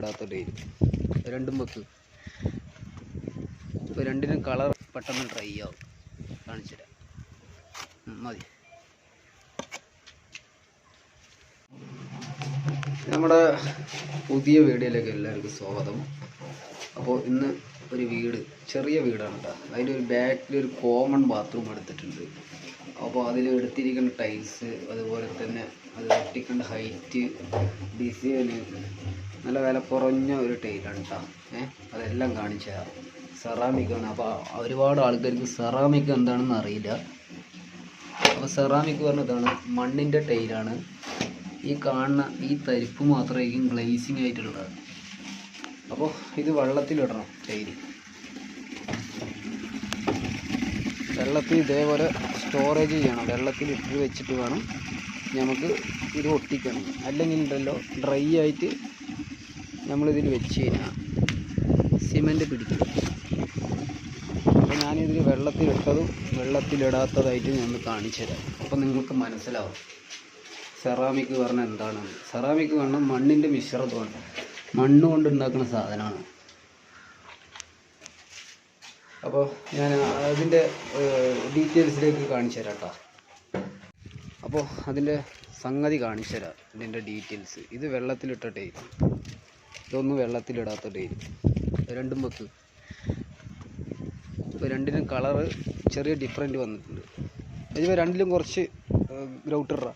ഇടാത്ത ടൈൽ രണ്ടും വെക്ക്. ഇപ്പോൾ രണ്ടിനും കളർ പെട്ടെന്ന് ഡ്രൈ ആവും. കാണിച്ചു തരാം. മതി. നമ്മുടെ പുതിയ വീഡിയോയിലേക്ക് എല്ലാവർക്കും സ്വാഗതം. അപ്പോൾ ഇന്ന് ഒരു വീട് ചെറിയ വീടാണ് കേട്ടോ. അതിന്റെ ഒരു ബാക്കിൽ ഒരു കോമൺ ബാത്റൂം എടുത്തിട്ടുണ്ട്. അപ്പോൾ അതിൽ എടുത്തിരിക്കുന്ന ടൈൽസ് അതുപോലെ തന്നെ അത് ഒട്ടിക്കേണ്ട ഹൈറ്റ് ഡിസൈന് നല്ല വില കുറഞ്ഞ ഒരു ടൈലാണ് കേട്ടോ ഏഹ് അതെല്ലാം കാണിച്ചു തരാം. സെറാമിക്കാണ് അപ്പോൾ ഒരുപാട് ആൾക്കാർക്ക് സെറാമിക് എന്താണെന്ന് അറിയില്ല. അപ്പോൾ സെറാമിക് പറഞ്ഞതാണ് മണ്ണിന്റെ ടൈലാണ് ഈ കാണുന്ന ഈ തരിപ്പ് മാത്രമായിരിക്കും ഗ്ലേസിങ് ആയിട്ടുള്ളത്. അപ്പോൾ ഇത് വെള്ളത്തിലിടണം ടൈൽ വെള്ളത്തിൽ ഇതേപോലെ സ്റ്റോറേജ് ചെയ്യണം. വെള്ളത്തിൽ ഇട്ട് വെച്ചിട്ട് വേണം നമുക്ക് ഇത് ഒട്ടിക്കണം. അല്ലെങ്കിൽ ഉണ്ടല്ലോ ഡ്രൈ ആയിട്ട് നമ്മളിതിൽ വെച്ച് കഴിഞ്ഞാൽ സിമന്റ് പിടിക്കും. അപ്പോൾ ഞാനിതിൽ വെള്ളത്തിലിട്ടതും വെള്ളത്തിലിടാത്തതായിട്ട് ഞാൻ കാണിച്ചു തരാം. അപ്പോൾ നിങ്ങൾക്ക് മനസ്സിലാവും. സെറാമിക് പറഞ്ഞാൽ എന്താണ്? സെറാമിക് പറഞ്ഞാൽ മണ്ണിന്റെ മിശ്രിതമാണ്. മണ്ണ് കൊണ്ട് ഉണ്ടാക്കുന്ന സാധനമാണ്. അപ്പോൾ ഞാൻ അതിന്റെ ഡീറ്റെയിൽസിലേക്ക് കാണിച്ചു തരാം കേട്ടോ. അപ്പോൾ അതിന്റെ സംഗതി കാണിച്ചു തരാം ഇതിന്റെ ഡീറ്റെയിൽസ്. ഇത് വെള്ളത്തിലിട്ട ഇതൊന്നും വെള്ളത്തിലിടാത്ത ഡെയിലി രണ്ടും വെക്ക്. ഇപ്പോൾ രണ്ടിനും കളറ് ചെറിയ ഡിഫറെന്റ് വന്നിട്ടുണ്ട്. അതിപ്പോൾ രണ്ടിലും കുറച്ച് ഗ്രൗട്ടറാ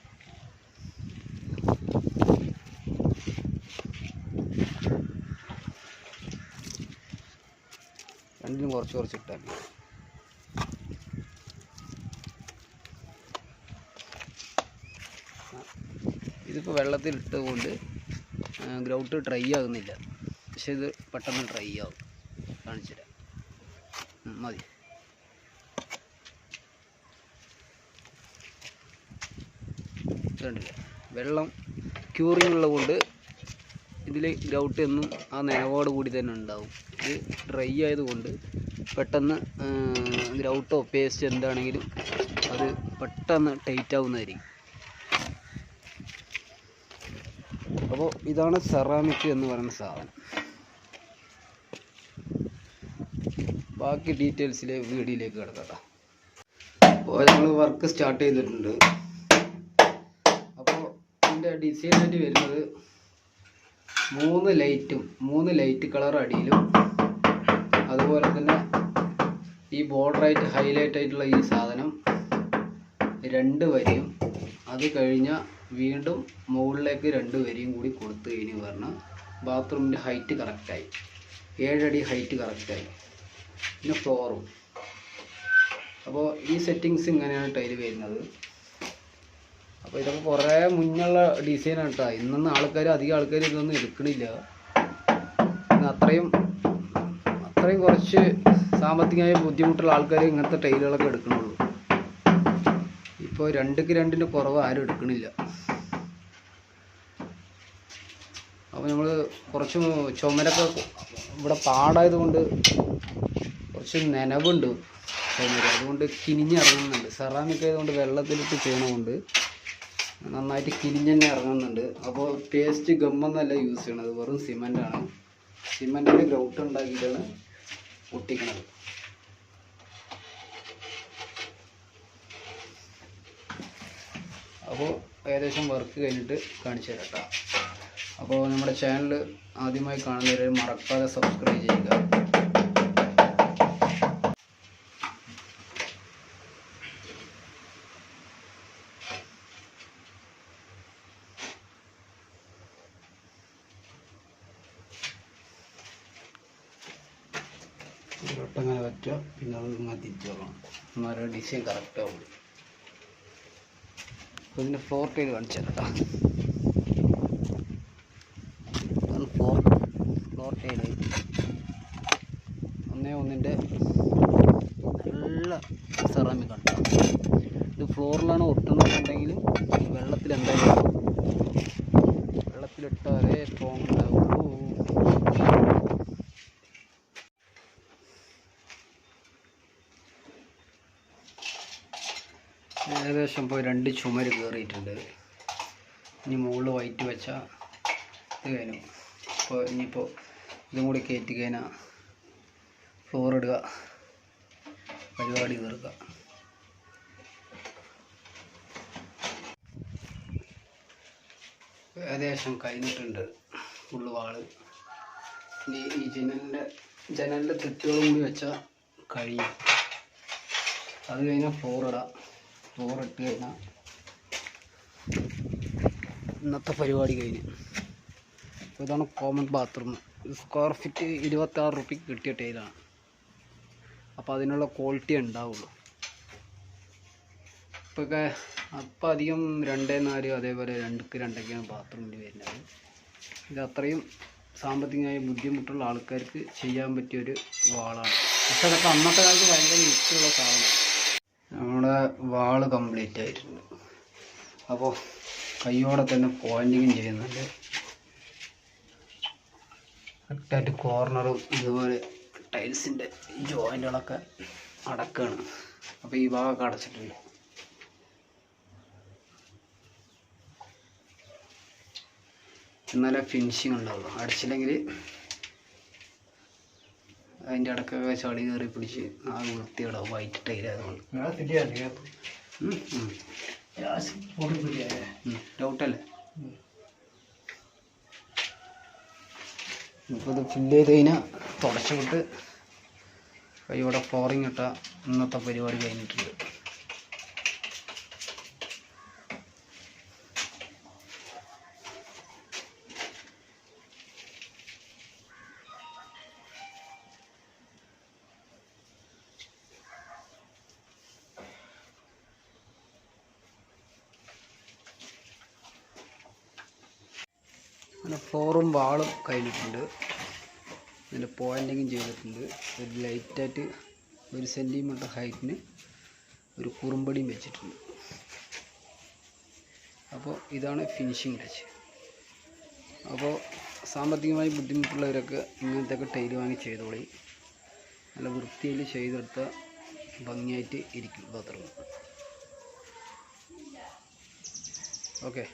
രണ്ടിലും കുറച്ച് കുറച്ച് ഇട്ടാൽ ഇതിപ്പോൾ വെള്ളത്തിൽ ഇട്ടതുകൊണ്ട് ഗ്രൗട്ട് ഡ്രൈ ആകുന്നില്ല. പക്ഷെ ഇത് പെട്ടെന്ന് ഡ്രൈ ആകും കാണിച്ചു തരാം മതി. കണ്ടില്ലേ? വെള്ളം ക്യൂറിങ് ഉള്ളതുകൊണ്ട് ഇതിൽ ഗ്രൗട്ട് എന്നും ആ നനവോട് കൂടി തന്നെ ഉണ്ടാവും. ഇത് ഡ്രൈ ആയതുകൊണ്ട് പെട്ടെന്ന് ഗ്രൗട്ടോ പേസ്റ്റ് എന്താണെങ്കിലും അത് പെട്ടെന്ന് ടൈറ്റ് ആവുന്നതായിരിക്കും. അപ്പോൾ ഇതാണ് സെറാമിക് എന്ന് പറയുന്ന സാധനം. ബാക്കി ഡീറ്റെയിൽസിലെ വീഡിയോയിലേക്ക് കിടക്കാം അപ്പോൾ നമ്മൾ വർക്ക് സ്റ്റാർട്ട് ചെയ്തിട്ടുണ്ട്. അപ്പോൾ ഇതിന്റെ ഡിസൈനായിട്ട് വരുന്നത് മൂന്ന് ലൈറ്റും മൂന്ന് ലൈറ്റ് കളർ അടിയിലും അതുപോലെ തന്നെ ഈ ബോർഡറായിട്ട് ഹൈലൈറ്റ് ആയിട്ടുള്ള ഈ സാധനം രണ്ട് വരിയും. അത് കഴിഞ്ഞാൽ വീണ്ടും മുകളിലേക്ക് രണ്ട് വരിയും കൂടി കൊടുത്തു കഴിഞ്ഞ് പറഞ്ഞാൽ ബാത്റൂമിന്റെ ഹൈറ്റ് കറക്റ്റായി ഏഴടി ഹൈറ്റ് കറക്റ്റായി പിന്നെ ഫ്ലോറും അപ്പോൾ ഈ സെറ്റിങ്സ് ഇങ്ങനെയാണ് ടൈൽ വരുന്നത്. അപ്പോൾ ഇതൊക്കെ കുറേ മുന്നുള്ള ഡിസൈനാണ് കേട്ടോ ഇന്നൊന്നും ആൾക്കാർ അധികം ആൾക്കാർ ഇതൊന്നും എടുക്കണില്ല. അത്രയും അത്രയും കുറച്ച് സാമ്പത്തികമായ ബുദ്ധിമുട്ടുള്ള ആൾക്കാർ ഇങ്ങനത്തെ ടൈലുകളൊക്കെ എടുക്കണുള്ളൂ. ഇപ്പോൾ രണ്ടുക്ക് രണ്ടിന് കുറവ് ആരും എടുക്കണില്ല. അപ്പോൾ നമ്മൾ കുറച്ച് ചുമരൊക്കെ ഇവിടെ പാടായത് കൊണ്ട് കുറച്ച് നനവുണ്ട് ചുമര്. അതുകൊണ്ട് കിനിഞ്ഞിറങ്ങുന്നുണ്ട് സെറാമിക് ആയതുകൊണ്ട് വെള്ളത്തിലിട്ട് ചെയ്യണമുണ്ട്. നന്നായിട്ട് കിനിഞ്ഞ് തന്നെ ഇറങ്ങുന്നുണ്ട്. അപ്പോൾ പേസ്റ്റ് ഗമ്മൊന്നല്ല യൂസ് ചെയ്യണത്. വെറും സിമന്റാണ് സിമന്റിന്റെ ഗ്രൗട്ട് ഉണ്ടാക്കിയിട്ടാണ് ഒട്ടിക്കണത് അപ്പോൾ ഏകദേശം വർക്ക് കഴിഞ്ഞിട്ട് കാണിച്ചു തരാം കേട്ടോ അപ്പോൾ നമ്മുടെ ചാനൽ ആദ്യമായി കാണുന്നവരെ മറക്കാതെ സബ്സ്ക്രൈബ് ചെയ്യുക. ഒട്ടങ്ങനെ പറ്റുക പിന്നെ അത് ഇങ്ങനെ തിരിച്ചു വെക്കണം. എന്നാലും ഡിസൈൻ കറക്റ്റ് ആവുള്ളൂ. അപ്പോൾ ഇതിന്റെ ഫ്ലോർ ടൈൽ കാണിച്ചു തരാം കേട്ടോ ഫ്ലോർ ഫ്ലോർ ടൈൽ ഒന്നേ ഒന്നിന്റെ നല്ല സെറാമിക് ആണ് ഇത് ഫ്ലോറിലാണ് ഒട്ടുന്നുണ്ടെങ്കിൽ വെള്ളത്തിൽ എന്തായാലും വെള്ളത്തിലിട്ടാലേ സ്ട്രോങ് ഉണ്ടാവുള്ളൂ ഏകദേശം ഇപ്പോൾ രണ്ട് ചുമര് കയറിയിട്ടുണ്ട് ഇനി മുകളിൽ വൈറ്റ് വെച്ചാൽ ഇത് കഴിഞ്ഞു. ഇപ്പോൾ ഇനിയിപ്പോൾ ഇതും കൂടി കയറ്റി കഴിഞ്ഞാൽ ഫ്ലോർ ഇടുക. പരിപാടി തീർക്കുക. ഏകദേശം കഴിഞ്ഞിട്ടുണ്ട് ഫുള്ള് വാൾ. ഇനി ഈ ജനലിന്റെ ജനലിന്റെ തെറ്റുകളും കൂടി വെച്ചാൽ കഴിയും. അത് കഴിഞ്ഞാൽ ഫ്ലോർ ഇടാം. ഇട്ട് കഴിഞ്ഞാൽ ഇന്നത്തെ പരിപാടി കഴിഞ്ഞ്. അപ്പോൾ ഇതാണ് കോമൺ ബാത്റൂം സ്ക്വയർ ഫീറ്റ് ഇരുപത്തി ആറ് റുപ്യക്ക് കിട്ടിയ ടൈലാണ് അപ്പോൾ അതിനുള്ള ക്വാളിറ്റി ഉണ്ടാവുള്ളൂ. ഇപ്പൊക്കെ അപ്പം അധികം രണ്ടേ നാല് അതേപോലെ രണ്ടുക്ക് രണ്ടൊക്കെയാണ് ബാത്റൂമിൽ വരുന്നത്. ഇത് അത്രയും സാമ്പത്തികമായി ബുദ്ധിമുട്ടുള്ള ആൾക്കാർക്ക് ചെയ്യാൻ പറ്റിയ ഒരു വാളാണ് പക്ഷെ അതൊക്കെ അന്നത്തെ കാലത്ത് ഭയങ്കര യുക്തിയുള്ള സാധനം നമ്മുടെ വാൾ കംപ്ലീറ്റ് ആയിട്ടുണ്ട്. അപ്പോൾ കയ്യോടെ തന്നെ പോയിന്റിങ്ങും ചെയ്യുന്നുണ്ട്. കറക്റ്റായിട്ട് കോർണറും ഇതുപോലെ ടൈൽസിന്റെ ജോയിന്റുകളൊക്കെ അടക്കുകയാണ് അപ്പോൾ ഈ ഭാഗമൊക്കെ അടച്ചിട്ടുണ്ട്. എന്നാലേ ഫിനിഷിങ് ഉണ്ടാവുള്ളൂ. അടിച്ചില്ലെങ്കിൽ അതിന്റെ ഇടക്കൊക്കെ ചളി കയറി പിടിച്ച് ആ വൃത്തിയുടെ വൈറ്റ് ടൈലായതുകൊണ്ട് ഡൗട്ടല്ലേ ഇപ്പോൾ ഇത് ഫില്ല് ചെയ്ത് കഴിഞ്ഞാൽ തുടച്ചു വിട്ട് കൈയോടെ ഫ്ലോറിങ് ഇട്ട ഇന്നത്തെ പരിപാടി കഴിഞ്ഞിട്ടുണ്ട്. അങ്ങനെ ഫ്ലോറും വാളും കഴിഞ്ഞിട്ടുണ്ട്. ഇതിന്റെ പോയിന്റിങ്ങും ചെയ്തിട്ടുണ്ട്. ഒരു ലൈറ്റായിട്ട് ഒരു സെന്റിമീറ്റർ ഹൈറ്റിന് ഒരു കുറുമ്പടിയും വെച്ചിട്ടുണ്ട്. അപ്പോൾ ഇതാണ് ഫിനിഷിംഗ് ടച്ച്. അപ്പോൾ സാമ്പത്തികമായി ബുദ്ധിമുട്ടുള്ളവരൊക്കെ ഇങ്ങനത്തെയൊക്കെ ടൈൽ വാങ്ങി ചെയ്തോളി. നല്ല വൃത്തിയിൽ ചെയ്തെടുത്ത ഭംഗിയായിട്ട് ഇരിക്കും ബാത്റൂം ഓക്കെ